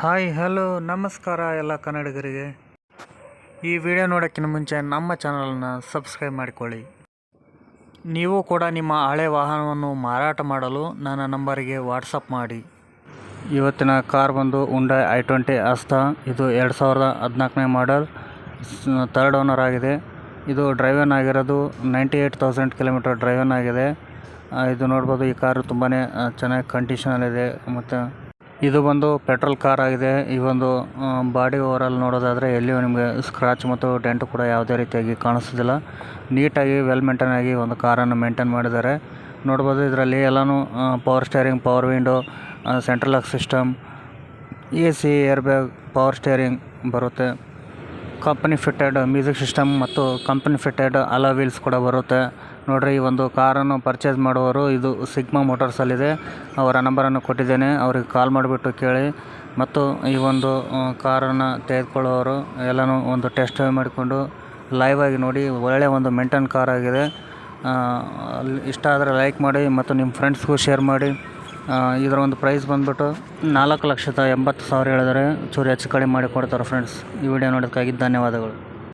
Hi, hello, ನಮಸ್ಕಾರ ಎಲ್ಲ ಕನ್ನಡಿಗರಿಗೆ. ಈ ವಿಡಿಯೋ ನೋಡೋಕ್ಕಿಂತ ಮುಂಚೆ ನಮ್ಮ ಚಾನಲನ್ನು ಸಬ್ಸ್ಕ್ರೈಬ್ ಮಾಡಿಕೊಳ್ಳಿ. ನೀವು ಕೂಡ ನಿಮ್ಮ ಹಳೆ ವಾಹನವನ್ನು ಮಾರಾಟ ಮಾಡಲು ನನ್ನ ನಂಬರಿಗೆ ವಾಟ್ಸಪ್ ಮಾಡಿ. ಇವತ್ತಿನ ಕಾರ್ ಬಂದು ಉಂಡೈ ಐ ಟ್ವೆಂಟಿ ಅಸ್ತಾ ಇದು ಎರಡು ಸಾವಿರದ ಹದಿನಾಲ್ಕನೇ ಮಾಡಲ್ ತರ್ಡ್ ಓನರ್ ಆಗಿದೆ. ಇದು ಡ್ರೈವನ್ ಆಗಿರೋದು ninety eight thousand kilometre driven ಆಗಿದೆ ಇದು ನೋಡ್ಬೋದು ಈ ಕಾರು ತುಂಬಾ ಚೆನ್ನಾಗಿ ಕಂಡೀಷನಲ್ಲಿದೆ ಮತ್ತು ಇದು ಬಂದು ಪೆಟ್ರೋಲ್ ಕಾರ್ ಆಗಿದೆ. ಈ ಒಂದು ಬಾಡಿ ಓವರಾಲ್ ನೋಡೋದಾದ್ರೆ ಎಲ್ಲಿಯೂ ನಿಮಗೆ ಸ್ಕ್ರಾಚ್ ಮತ್ತು ಡೆಂಟ್ ಕೂಡ ಯಾವುದೇ ರೀತಿಯಾಗಿ ಕಾಣಿಸೋದಿಲ್ಲ. ನೀಟಾಗಿ ವೆಲ್ ಮೇಂಟೈನ್ ಆಗಿ ಒಂದು ಕಾರನ್ನು ಮೇಂಟೈನ್ ಮಾಡಿದ್ದಾರೆ. ನೋಡ್ಬೋದು ಇದರಲ್ಲಿ ಎಲ್ಲಾನು power steering power window central lock system A C air bag power steering ಬರುತ್ತೆ. ಕಂಪನಿ ಫಿಟ್ಟೆಡ್ ಮ್ಯೂಸಿಕ್ ಸಿಸ್ಟಮ್ ಮತ್ತು ಕಂಪನಿ ಫಿಟ್ಟೆಡ್ ಅಲ ವೀಲ್ಸ್ ಕೂಡ ಬರುತ್ತೆ. ನೋಡ್ರಿ, ಈ ಒಂದು ಕಾರನ್ನು ಪರ್ಚೇಸ್ ಮಾಡುವವರು ಇದು ಸಿಗ್ಮಾ ಮೋಟರ್ಸಲ್ಲಿದೆ ಅವರ ನಂಬರನ್ನು ಕೊಟ್ಟಿದ್ದೇನೆ. ಅವ್ರಿಗೆ ಕಾಲ್ ಮಾಡಿಬಿಟ್ಟು ಕೇಳಿ. ಮತ್ತು ಈ ಒಂದು ಕಾರನ್ನು ತೆಗೆದುಕೊಳ್ಳುವವರು ಎಲ್ಲನೂ ಒಂದು ಟೆಸ್ಟ್ ಮಾಡಿಕೊಂಡು ಲೈವ್ ಆಗಿ ನೋಡಿ. ಒಳ್ಳೆಯ ಒಂದು ಮೆಂಟನ್ ಕಾರ್ ಆಗಿದೆ. ಇಷ್ಟ ಆದರೆ ಲೈಕ್ ಮಾಡಿ ಮತ್ತು ನಿಮ್ಮ ಫ್ರೆಂಡ್ಸ್ಗೂ ಶೇರ್ ಮಾಡಿ. ಇದರ ಒಂದು ಪ್ರೈಸ್ ಬಂದ್ಬಿಟ್ಟು ನಾಲ್ಕು ಲಕ್ಷದ ಎಂಬತ್ತು ಸಾವಿರ ಹೇಳಿದರೆ ಚೂರು ಹೆಚ್ಚು ಕಡಿಮೆ ಮಾಡಿ ಕೊಡ್ತಾರೆ ಫ್ರೆಂಡ್ಸ್ ಈ ವಿಡಿಯೋ ನೋಡೋದಕ್ಕಾಗಿ ಧನ್ಯವಾದಗಳು.